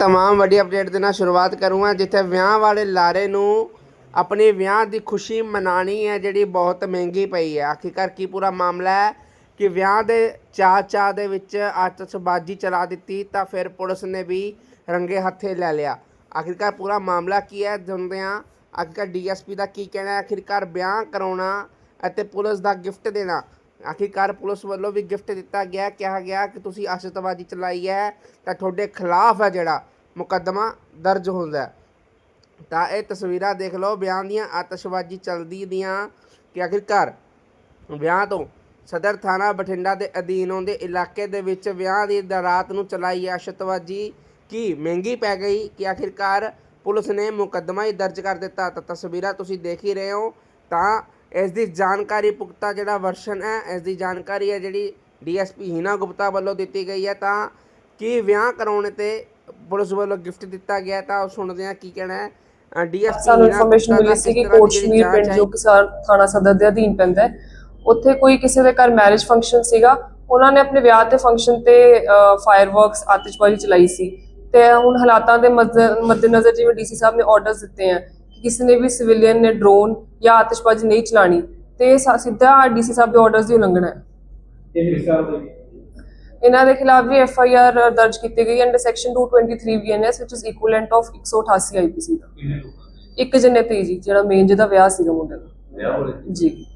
ਤਮਾਮ ਵੱਡੀ ਅਪਡੇਟ ਦੇ ਨਾਲ ਸ਼ੁਰੂਆਤ ਕਰੂੰਗਾ, ਜਿੱਥੇ ਵਿਆਹ ਵਾਲੇ ਲਾਰੇ ਨੂੰ ਆਪਣੀ ਵਿਆਹ ਦੀ ਖੁਸ਼ੀ ਮਨਾਣੀ ਹੈ, ਜਿਹੜੀ ਬਹੁਤ ਮਹਿੰਗੀ ਪਈ ਹੈ। ਆਖਿਰਕਾਰ ਕੀ ਪੂਰਾ ਮਾਮਲਾ ਹੈ ਕਿ ਵਿਆਹ ਦੇ ਚਾਅ ਚਾਅ ਦੇ ਵਿੱਚ ਆਤਸ਼ਬਾਜ਼ੀ ਚਲਾ ਦਿੱਤੀ, ਤਾਂ ਫਿਰ ਪੁਲਿਸ ਨੇ ਵੀ ਰੰਗੇ ਹੱਥੇ ਲੈ ਲਿਆ। ਆਖਿਰਕਾਰ ਪੂਰਾ ਮਾਮਲਾ ਕੀ ਹੈ ਜਾਣਦੇ ਹਾਂ ਆਖਿਰਕਾਰ ਡੀਐਸਪੀ ਦਾ ਕੀ ਕਹਿਣਾ ਹੈ? ਆਖਿਰਕਾਰ ਵਿਆਹ ਕਰਾਉਣਾ ਅਤੇ ਪੁਲਿਸ ਦਾ ਗਿਫਟ ਦੇਣਾ। ਆਖਿਰਕਾਰ ਪੁਲਿਸ ਵੱਲੋਂ ਵੀ ਗਿਫਟ ਦਿੱਤਾ ਗਿਆ, ਕਿਹਾ ਗਿਆ ਕਿ ਤੁਸੀਂ ਆਸ਼ਤਬਾਜ਼ੀ ਚਲਾਈ ਹੈ, ਤਾਂ ਤੁਹਾਡੇ ਖਿਲਾਫ ਹੈ ਜਿਹੜਾ ਮੁਕੱਦਮਾ ਦਰਜ ਹੁੰਦਾ ਤਾਂ ਇਹ ਤਸਵੀਰਾਂ ਦੇਖ ਲਓ, ਬਿਆਨ ਦੀਆਂ ਆਤਿਸ਼ਬਾਜ਼ੀ ਚਲਦੀ ਦੀਆਂ ਕਿ ਆਖਿਰਕਾਰ ਵਿਆਹ ਤੋਂ ਸਦਰ ਥਾਣਾ ਬਠਿੰਡਾ ਦੇ ਅਧੀਨ ਆਉਂਦੇ ਇਲਾਕੇ ਦੇ ਵਿੱਚ ਵਿਆਹ ਦੀ ਰਾਤ ਨੂੰ ਚਲਾਈ ਆਸ਼ਤਬਾਜ਼ੀ ਕੀ ਮਹਿੰਗੀ ਪੈ ਗਈ ਕਿ ਆਖਿਰਕਾਰ ਪੁਲਿਸ ਨੇ ਮੁਕੱਦਮਾ ਹੀ ਦਰਜ ਕਰ ਦਿੱਤਾ। ਤਾਂ ਤਸਵੀਰਾਂ ਤੁਸੀਂ ਦੇਖ ਹੀ ਰਹੇ ਹੋ, ਤਾਂ ਇਸ ਦੀ ਜਾਣਕਾਰੀ ਪੁਖਤਾ ਜਿਹੜਾ ਵਰਸ਼ਨ ਹੈ ਇਸ ਦੀ ਜਾਣਕਾਰੀ ਹੈ ਜਿਹੜੀ ਡੀਐਸਪੀ ਹੀਨਾ ਗੁਪਤਾ ਵੱਲੋਂ ਦਿੱਤੀ ਗਈ ਹੈ ਤਾਂ ਕੀ ਵਿਆਹ ਕਰਾਉਣ ਤੇ ਪੁਲਿਸ ਵੱਲੋਂ ਗਿਫਟ ਦਿੱਤਾ ਗਿਆ ਤਾਂ ਉਹ ਸੁਣਦੇ ਹਾਂ ਕੀ ਕਹਿਣਾ ਹੈ। ਡੀਐਸਪੀ ਸਾਨੂੰ ਇਨਫੋਰਮੇਸ਼ਨ ਮਿਲੀ ਸੀ ਕਿ ਕੋਟਸ਼ਮੀਰ ਪਿੰਡ ਜੋ ਕਿ ਸਾ- ਥਾਣਾ ਸਦਰ ਦੇ ਅਧੀਨ ਪੈਂਦਾ ਹੈ। ਉੱਥੇ ਕੋਈ ਕਿਸੇ ਦੇ ਘਰ ਮੈਰਿਜ ਫੰਕਸ਼ਨ ਸੀਗਾ। ਉਹਨਾਂ ਨੇ ਆਪਣੇ ਵਿਆਹ ਤੇ ਫੰਕਸ਼ਨ ਤੇ ਫਾਇਰਵਰਕਸ ਆਤਿਸ਼ਬਾਜ਼ੀ ਚਲਾਈ ਸੀ। ਤੇ ਹੁਣ ਹਾਲਾਤਾਂ ਦੇ ਮੱਦ- ਮੱਦੇਨਜ਼ਰ ਜਿਵੇਂ ਡੀਸੀ ਸਾਹਿਬ ਨੇ ਆਰਡਰਸ ਦਿੱਤੇ ਆ ਕਿਸੇ ਨੇ ਵੀ ਸਿਵਿਲੀਅਨ ਨੇ ਡਰੋਨ ਜਾਂ ਆਤਿਸ਼ਬਾਜ਼ੀ ਨਹੀਂ ਚਲਾਣੀ ਤੇ ਇਹ ਸਾ- ਸਿੱਧਾ ਡੀਸੀ ਸਾਹਿਬ ਦੇ ਆਰਡਰਸ ਦੀ ਉਲੰਘਣਾ ਹੈ। ਇਹ ਹਿਸਾਬ ਦੇ ਇਹਨਾਂ ਦੇ ਖਿਲਾਫ ਵੀ ਐਫ ਆਈ ਆਰ ਦਰਜ ਕੀਤੀ ਗਈ under section 223 BNS which is equivalent of 188 IPC ਦਾ। ਕਿੰਨੇ ਲੋਕਾਂ ਦੇ? ਇੱਕ ਜਣੇ ਤੇ ਜੀ ਜਿਹੜਾ ਮੇਨ ਜਿਹਦਾ ਵਿਆਹ ਸੀਗਾ ਮੁੰਡੇ ਦਾ। ਵਿਆਹ ਹੋਏ ਜੀ।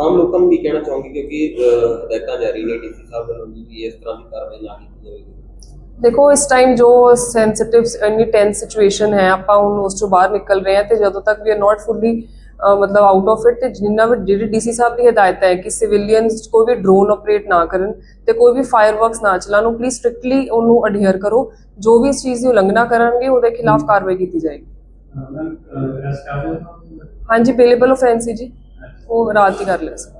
ਆਮ ਲੋਕਾਂ ਨੂੰ ਕੀ ਕਹਿਣਾ ਚਾਹੋਗੇ? ਕਿਉਂਕਿ ਅਹ, ਹਦਾਇਤਾਂ ਜਾਰੀ ਨੇ ਡੀਸੀ ਸਾਹਿਬ ਵੱਲੋਂ ਵੀ ਵੀ ਇਸ ਤਰ੍ਹਾਂ ਦੀ ਕਾਰਵਾਈ ਨਾ ਕੀਤੀ ਜਾਵੇਗੀ। ਦੇਖੋ ਇਸ ਟਾਈਮ ਜੋ ਸੈਂਸਿਟਿਵ ਇੰਨੀ ਟੈਂਸ ਸਿਚੁਏਸ਼ਨ ਹੈ ਆਪਾਂ ਹੁਣ ਉਸ ਤੋਂ ਬਾਹਰ ਨਿਕਲ ਰਹੇ ਹਾਂ ਤੇ ਜਦੋਂ ਤੱਕ ਵੀ ਆਰ ਨਾਟ ਫੁੱਲੀ ਮਤਲਬ ਆਊਟ ਆਫ ਇਟ ਤੇ ਜਿੰਨਾ ਵੀ ਜਿਹੜੀ ਡੀਸੀ ਸਾਹਿਬ ਦੀ ਹਦਾਇਤ ਹੈ ਕਿ ਸਿਵਿਲੀਅਨਸ ਕੋਈ ਵੀ ਡਰੋਨ ਆਪਰੇਟ ਨਾ ਕਰਨ ਤੇ ਕੋਈ ਵੀ ਫਾਇਰਵਰਕਸ ਨਾ ਚਲਾਉਣ ਨੂੰ ਪਲੀਜ਼ ਸਟ੍ਰਿਕਟਲੀ ਉਹਨੂੰ ਅਡਹੀਅਰ ਕਰੋ। ਜੋ ਵੀ ਇਸ ਚੀਜ਼ ਦੀ ਉਲੰਘਣਾ ਕਰਨਗੇ ਉਹਦੇ ਖਿਲਾਫ ਕਾਰਵਾਈ ਕੀਤੀ ਜਾਏਗੀ। ਹਾਂਜੀ ਬੇਲੇਬਲ ਆਫੈਂਸ ਜੀ। ਉਹ ਰਾਤ ਹੀ ਕਰ ਲਿਆ ਸੀ।